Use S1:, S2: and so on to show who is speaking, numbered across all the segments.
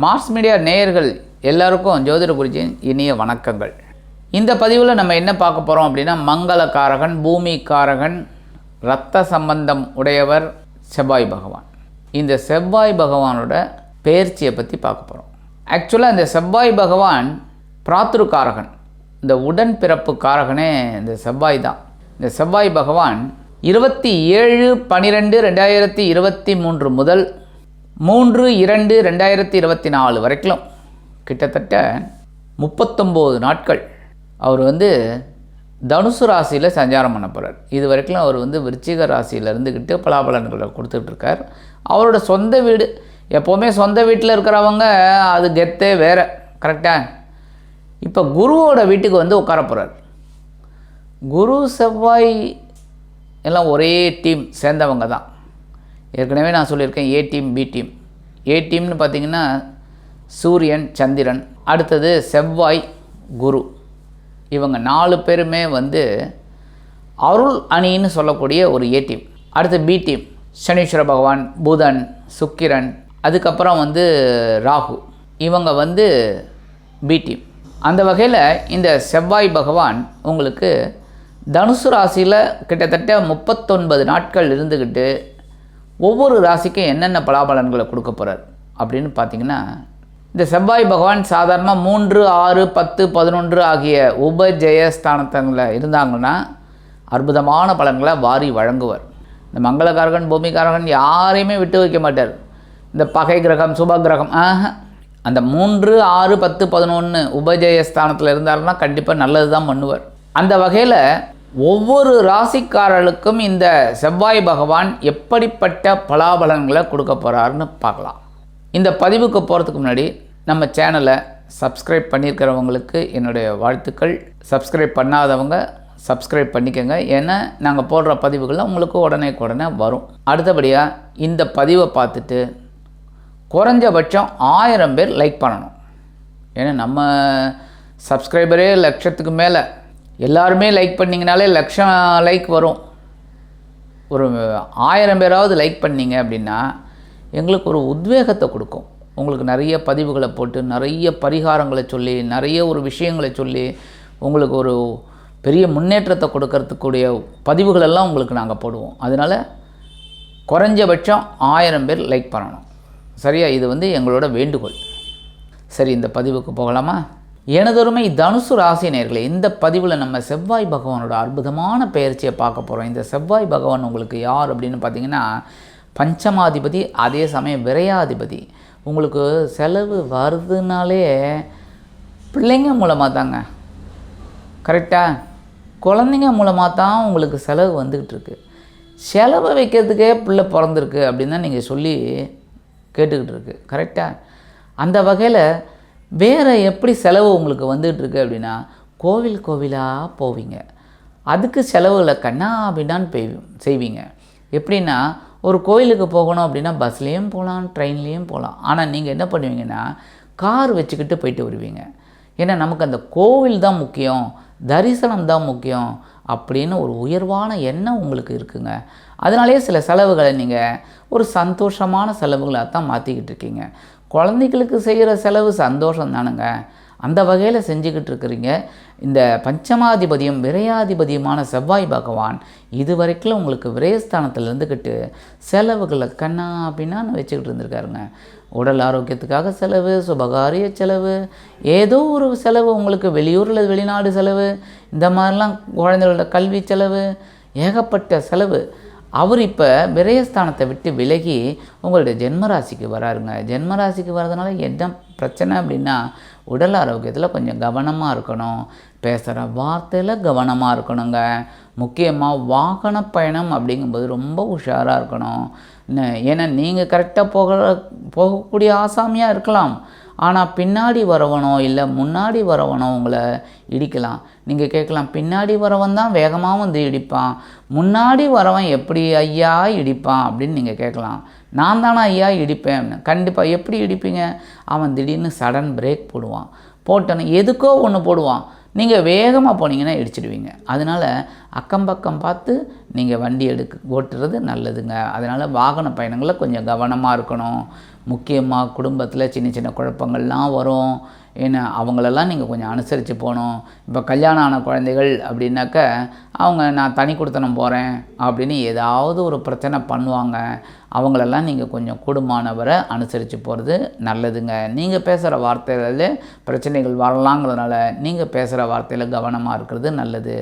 S1: Mars media நேயர்கள் எல்லாருக்கும் ஜோதிட குருஜியின் இனிய வணக்கங்கள். இந்த பதிவில் நம்ம என்ன பார்க்க போகிறோம் அப்படின்னா மங்களக்காரகன் பூமிக்காரகன் இரத்த சம்பந்தம் உடையவர் செவ்வாய் பகவான். இந்த செவ்வாய் பகவானோட பெயர்ச்சியை பற்றி பார்க்க போகிறோம் ஆக்சுவலாக இந்த செவ்வாய் பகவான் பிராத்துருக்காரகன். இந்த உடன் பிறப்பு காரகனே இந்த செவ்வாய் தான். இந்த செவ்வாய் பகவான் இருபத்தி ஏழு பன்னிரெண்டு ரெண்டாயிரத்தி இருபத்தி மூன்று முதல் மூன்று இரண்டு ரெண்டாயிரத்தி இருபத்தி நாலு வரைக்கும் கிட்டத்தட்ட முப்பத்தொம்போது நாட்கள் அவர் வந்து தனுசு ராசியில் சஞ்சாரம் பண்ண போகிறார் இது வரைக்கும் அவர் வந்து விருச்சிக ராசியில் இருந்துக்கிட்டு பலாபலன்களை கொடுத்துட்ருக்கார் அவரோட சொந்த வீடு எப்போவுமே சொந்த வீட்டில் இருக்கிறவங்க அது கெத்தே வேறு கரெக்டாக இப்போ குருவோட வீட்டுக்கு வந்து உட்கார போகிறார் குரு செவ்வாய் எல்லாம் ஒரே டீம் சேர்ந்தவங்க தான். ஏற்கனவே நான் சொல்லியிருக்கேன் A team B team A டீம்னு பார்த்தீங்கன்னா சூரியன் சந்திரன். அடுத்தது செவ்வாய் குரு. இவங்க நாலு பேருமே வந்து அருள் அணின்னு சொல்லக்கூடிய ஒரு ஏ டீம் அடுத்து பி டீம் சனீஸ்வர பகவான் புதன் சுக்கிரன். அதுக்கப்புறம் வந்து ராகு. இவங்க வந்து பி டீம் அந்த வகையில் இந்த செவ்வாய் பகவான் உங்களுக்கு தனுசு ராசியில் கிட்டத்தட்ட முப்பத்தொன்பது நாட்கள் இருந்துக்கிட்டு ஒவ்வொரு ராசிக்கும் என்னென்ன பலாபலன்களை கொடுக்க போகிறார் அப்படின்னு பார்த்தீங்கன்னா இந்த செவ்வாய் பகவான் சாதாரணமாக மூன்று ஆறு பத்து பதினொன்று ஆகிய உபஜெயஸ்தானத்தங்களில் இருந்தாங்கன்னா அற்புதமான பலன்களை வாரி வழங்குவார். இந்த மங்களகாரகன் பூமிகாரகன் யாரையுமே விட்டு வைக்க மாட்டார். இந்த பகை கிரகம் சுப கிரகம் ஆஹா அந்த மூன்று ஆறு பத்து பதினொன்று உபஜெயஸ்தானத்தில் இருந்தாருன்னா கண்டிப்பாக நல்லது தான் பண்ணுவார். அந்த வகையில் ஒவ்வொரு ராசிக்காரர்களுக்கும் இந்த செவ்வாய் பகவான் எப்படிப்பட்ட பலாபலன்களை கொடுக்க போகிறாருன்னு பார்க்கலாம். இந்த பதிவுக்கு போகிறதுக்கு முன்னாடி நம்ம சேனலை சப்ஸ்கிரைப் பண்ணியிருக்கிறவங்களுக்கு என்னுடைய வாழ்த்துக்கள். சப்ஸ்கிரைப் பண்ணாதவங்க சப்ஸ்கிரைப் பண்ணிக்கோங்க. ஏன்னா நாங்கள் போடுற பதிவுகள்லாம் உங்களுக்கு உடனே உடனே வரும். அடுத்தபடியாக இந்த பதிவை பார்த்துட்டு குறைஞ்சபட்சம் ஆயிரம் பேர் லைக் பண்ணணும். ஏன்னா நம்ம சப்ஸ்கிரைபரே லட்சத்துக்கு மேலே எல்லாருமே லைக் பண்ணிங்கனாலே லட்சம் லைக் வரும். ஒரு ஆயிரம் பேராவது லைக் பண்ணீங்க அப்படின்னா எங்களுக்கு ஒரு உத்வேகத்தை கொடுக்கும். உங்களுக்கு நிறைய பதிவுகளை போட்டு நிறைய பரிகாரங்களை சொல்லி நிறைய ஒரு விஷயங்களை சொல்லி உங்களுக்கு ஒரு பெரிய முன்னேற்றத்தை கொடுக்கறதுக்குடைய பதிவுகளெல்லாம் உங்களுக்கு நாங்கள் போடுவோம். அதனால் குறைஞ்சபட்சம் ஆயிரம் பேர் லைக் பண்ணணும். சரியா? இது வந்து எங்களோட வேண்டுகோள். சரி இந்த பதிவுக்கு போகலாமா? எனதொருமை தனுசு ராசி நேர்களை இந்த பதிவில் நம்ம செவ்வாய் பகவானோட அற்புதமான பெயர்ச்சியை பார்க்க போகிறோம் இந்த செவ்வாய் பகவான் உங்களுக்கு யார் அப்படின்னு பார்த்தீங்கன்னா பஞ்சமாதிபதி அதே சமயம் விரையாதிபதி. உங்களுக்கு செலவு வருதுனாலே பிள்ளைங்க மூலமாக தாங்க. கரெக்டாக குழந்தைங்க மூலமாக தான் உங்களுக்கு செலவு வந்துக்கிட்டு இருக்கு. செலவை வைக்கிறதுக்கே பிள்ளை பிறந்திருக்கு அப்படின்னு தான் நீங்கள் சொல்லி கேட்டுக்கிட்டு இருக்கு. கரெக்டாக அந்த வகையில் வேறு எப்படி செலவு உங்களுக்கு வந்துகிட்டு இருக்கு அப்படின்னா கோவில் கோவிலாக போவீங்க. அதுக்கு செலவுகளை கண்ணா அப்படின்னான்னு பெய் செய்வீங்க. எப்படின்னா ஒரு கோயிலுக்கு போகணும் அப்படின்னா பஸ்லேயும் போகலாம் ட்ரெயின்லேயும் போகலாம். ஆனால் நீங்கள் என்ன பண்ணுவீங்கன்னா கார் வச்சுக்கிட்டு போயிட்டு வருவீங்க. ஏன்னா நமக்கு அந்த கோவில் தான் முக்கியம் தரிசனம் தான் முக்கியம் அப்படின்னு ஒரு உயர்வான எண்ணம் உங்களுக்கு இருக்குங்க. அதனாலேயே சில செலவுகளை நீங்கள் ஒரு சந்தோஷமான செலவுகளாக தான் மாற்றிக்கிட்டு இருக்கீங்க. குழந்தைகளுக்கு செய்கிற செலவு சந்தோஷம் தானுங்க அந்த வகையில் செஞ்சுக்கிட்டு இருக்கிறீங்க இந்த பஞ்சமாதிபதியும் விரையாதிபதியுமான செவ்வாய் பகவான் இது வரைக்கும் உங்களுக்கு விரயஸ்தானத்தில் இருந்துக்கிட்டு செலவுகளை கண்ணா பின்னான்னு வச்சுக்கிட்டு இருந்திருக்காருங்க உடல் ஆரோக்கியத்துக்காக செலவு சுபகாரிய செலவு ஏதோ ஒரு செலவு உங்களுக்கு வெளியூரில் வெளிநாடு செலவு இந்த மாதிரிலாம் குழந்தைகளோட கல்வி செலவு ஏகப்பட்ட செலவு. அவர் இப்போ விரயஸ்தானத்தை விட்டு விலகி உங்களுடைய ஜென்மராசிக்கு வராருங்க. ஜென்மராசிக்கு வர்றதுனால என்ன பிரச்சனை அப்படின்னா உடல் ஆரோக்கியத்தில் கொஞ்சம் கவனமாக இருக்கணும். பேசுகிற வார்த்தையில் கவனமாக இருக்கணுங்க. முக்கியமாக வாகன பயணம் அப்படிங்கும்போது ரொம்ப உஷாராக இருக்கணும். ஏன்னா நீங்கள் கரெக்டாக போக போகக்கூடிய ஆசாமியாக இருக்கலாம். ஆனால் பின்னாடி வரவனோ இல்லை முன்னாடி வரவனோ உங்களை இடிக்கலாம். நீங்கள் கேட்கலாம் பின்னாடி வரவன் தான் வேகமாக வந்து இடிப்பான். முன்னாடி வரவன் எப்படி ஐயா இடிப்பான் அப்படின்னு நீங்கள் கேட்கலாம். நான் தானே ஐயா இடிப்பேன் கண்டிப்பாக எப்படி இடிப்பீங்க? அவன் திடீர்னு சடன் பிரேக் போடுவான். போட்டோன்னு எதுக்கோ ஒன்று போடுவான். நீங்கள் வேகமாக போனீங்கன்னா இடிச்சிடுவீங்க. அதனால் அக்கம் பக்கம் பார்த்து நீங்கள் வண்டி எடுக்க ஓட்டுறது நல்லதுங்க. அதனால் வாகன பயணங்களை கொஞ்சம் கவனமாக இருக்கணும். முக்கியமாக குடும்பத்தில் சின்ன சின்ன குழப்பங்கள்லாம் வரும். ஏன்னா அவங்களெல்லாம் நீங்கள் கொஞ்சம் அனுசரித்து போகணும். இப்போ கல்யாணம் ஆன குழந்தைகள் அப்படின்னாக்க அவங்க நான் தனி கொடுத்தனம் போகிறேன் அப்படின்னு ஏதாவது ஒரு பிரச்சனை பண்ணுவாங்க. அவங்களெல்லாம் நீங்கள் கொஞ்சம் கூடுமானவரை அனுசரித்து போகிறது நல்லதுங்க. நீங்கள் பேசுகிற வார்த்தைகளில் பிரச்சனைகள் வரலாங்கிறதுனால நீங்கள் பேசுகிற வார்த்தையில் கவனமாக இருக்கிறது நல்லது.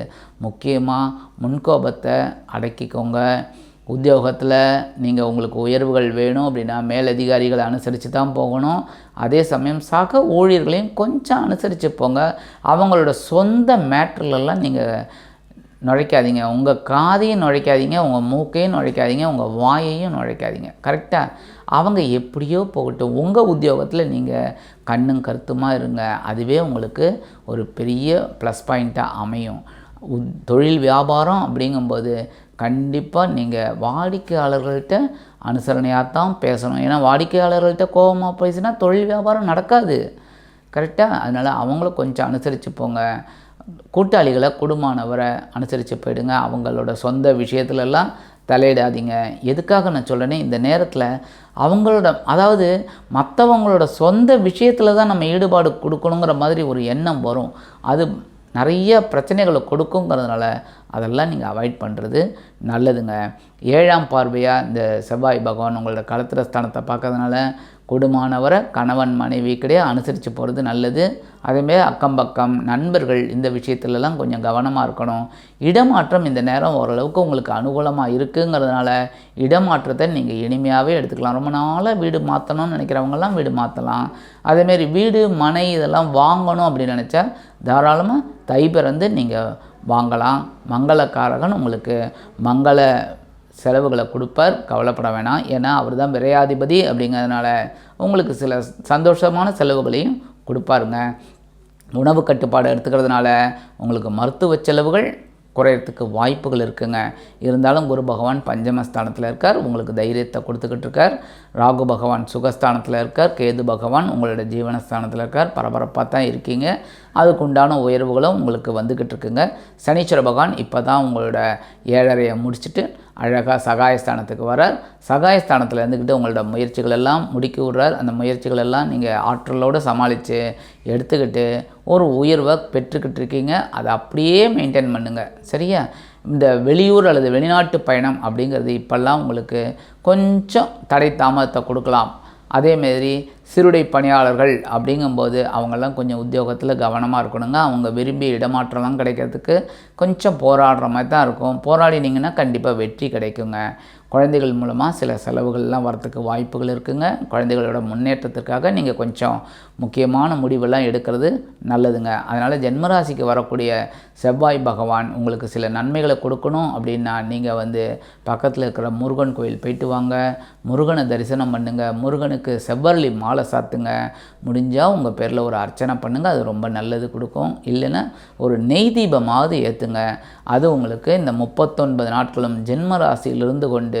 S1: முக்கியமாக முன்கோபத்தை அடக்கிக்கோங்க. உத்தியோகத்தில் நீங்கள் உங்களுக்கு உயர்வுகள் வேணும் அப்படின்னா மேலதிகாரிகளை அனுசரித்து தான் போகணும். அதே சமயம் சக ஊழியர்களையும் கொஞ்சம் அனுசரித்து போங்க. அவங்களோட சொந்த மேட்ரிலெல்லாம் நீங்கள் நுழைக்காதீங்க. உங்கள் காதையும் நுழைக்காதீங்க. உங்கள் மூக்கையும் நுழைக்காதீங்க. உங்கள் வாயையும் நுழைக்காதீங்க. கரெக்டாக அவங்க எப்படியோ போகட்டும். உங்கள் உத்தியோகத்தில் நீங்கள் கண்ணும் கருத்துமாக இருங்க. அதுவே உங்களுக்கு ஒரு பெரிய ப்ளஸ் பாயிண்ட்டாக அமையும். தொழில் வியாபாரம் அப்படிங்கும்போது கண்டிப்பாக நீங்கள் வாடிக்கையாளர்கள்ட்ட அனுசரணையாக தான் பேசணும். ஏன்னா வாடிக்கையாளர்கள்ட்ட கோபமாக பேசினா தொழில் வியாபாரம் நடக்காது. கரெக்டாக அதனால் அவங்கள கொஞ்சம் அனுசரித்து போங்க. கூட்டாளிகளை குடும்பமானவரை அனுசரித்து போயிடுங்க. அவங்களோட சொந்த விஷயத்துலலாம் தலையிடாதீங்க. எதுக்காக நான் சொல்கிறேனே இந்த நேரத்தில் அவங்களோட அதாவது மற்றவங்களோட சொந்த விஷயத்தில் தான் நம்ம ஈடுபாடு கொடுக்கணுங்கிற மாதிரி ஒரு எண்ணம் வரும். அது நிறைய பிரச்சனைகளை கொடுக்குங்கிறதுனால அதெல்லாம் நீங்கள் அவாய்ட் பண்ணுறது நல்லதுங்க. ஏழாம் பார்வையாக இந்த செவ்வாய் பகவான் உங்களோட களத்திர ஸ்தானத்தை பார்க்கறதுனால குடும்பமானவரை கணவன் மனைவி கிடையாது அனுசரித்து போகிறது நல்லது. அதேமாரி அக்கம் பக்கம் நண்பர்கள் இந்த விஷயத்துலலாம் கொஞ்சம் கவனமாக இருக்கணும். இடமாற்றம் இந்த நேரம் ஓரளவுக்கு உங்களுக்கு அனுகூலமாக இருக்குங்கிறதுனால இடமாற்றத்தை நீங்கள் இனிமையாகவே எடுத்துக்கலாம். ரொம்ப நாளாக வீடு மாற்றணும்னு நினைக்கிறவங்கலாம் வீடு மாற்றலாம் அதேமாரி வீடு மனை இதெல்லாம் வாங்கணும் அப்படின்னு நினச்சா தாராளமாக தை பிறந்து நீங்கள் வாங்கலாம். மங்களக்காரகன் உங்களுக்கு மங்கள செலவுகளை கொடுப்பார். கவலைப்பட வேணாம். ஏன்னா அவர் தான் விரையாதிபதி அப்படிங்கிறதுனால உங்களுக்கு சில சந்தோஷமான செலவுகளையும் கொடுப்பாருங்க. உணவு கட்டுப்பாடு எடுத்துக்கிறதுனால உங்களுக்கு மருத்துவ செலவுகள் குறையறதுக்கு வாய்ப்புகள் இருக்குங்க. இருந்தாலும் குரு பகவான் பஞ்சமஸ்தானத்தில் இருக்கார். உங்களுக்கு தைரியத்தை கொடுத்துக்கிட்டு இருக்கார். ராகு பகவான் சுகஸ்தானத்தில் இருக்கார். கேது பகவான் உங்களோட ஜீவனஸ்தானத்தில் இருக்கார். பரபரப்பாக தான் இருக்கீங்க. அதுக்குண்டான உயர்வுகளும் உங்களுக்கு வந்துக்கிட்டு இருக்குங்க. சனீஸ்வர பகவான் இப்போ தான் உங்களோட ஏழரையை முடிச்சுட்டு அழகாக சகாயஸ்தானத்துக்கு வரார். சகாயஸ்தானத்தில் இருந்துக்கிட்டு உங்களோட முயற்சிகள் எல்லாம் முடுக்கி விடுறார். அந்த முயற்சிகள் எல்லாம் நீங்கள் ஆற்றலோடு சமாளித்து எடுத்துக்கிட்டு ஒரு உயர்வை பெற்றுக்கிட்டு இருக்கீங்க. அதை அப்படியே மெயின்டைன் பண்ணுங்கள் சரியா? இந்த வெளியூர் அல்லது வெளிநாட்டு பயணம் அப்படிங்கிறது இப்போல்லாம் உங்களுக்கு கொஞ்சம் தடை தாமதத்தை கொடுக்கலாம். அதேமாரி சிறுடை பணியாளர்கள் அப்படிங்கும்போது அவங்கெல்லாம் கொஞ்சம் உத்தியோகத்தில் கவனமாக இருக்கணுங்க. அவங்க விரும்பி இடமாற்றம்லாம் கிடைக்கிறதுக்கு கொஞ்சம் போராடுற மாதிரி தான் இருக்கும். போராடினீங்கன்னா கண்டிப்பாக வெற்றி கிடைக்குங்க. குழந்தைகள் மூலமாக சில செலவுகள்லாம் வரத்துக்கு வாய்ப்புகள் இருக்குங்க. குழந்தைகளோட முன்னேற்றத்திற்காக நீங்கள் கொஞ்சம் முக்கியமான முடிவெல்லாம் எடுக்கிறது நல்லதுங்க. அதனால் ஜென்மராசிக்கு வரக்கூடிய செவ்வாய் பகவான் உங்களுக்கு சில நன்மைகளை கொடுக்கணும் அப்படின்னா நீங்கள் வந்து பக்கத்தில் இருக்கிற முருகன் கோயில் போயிட்டு வாங்க. முருகனை தரிசனம் பண்ணுங்கள் முருகனுக்கு செவ்வரளி மாலை சாத்துங்க. முடிஞ்சால் உங்கள் பேரில் ஒரு அர்ச்சனை பண்ணுங்கள் அது ரொம்ப நல்லது கொடுக்கும். இல்லைன்னா ஒரு நெய் தீபமாவது ஏற்றுங்க அது உங்களுக்கு இந்த முப்பத்தொன்பது நாட்களும் ஜென்ம ராசியிலிருந்து கொண்டு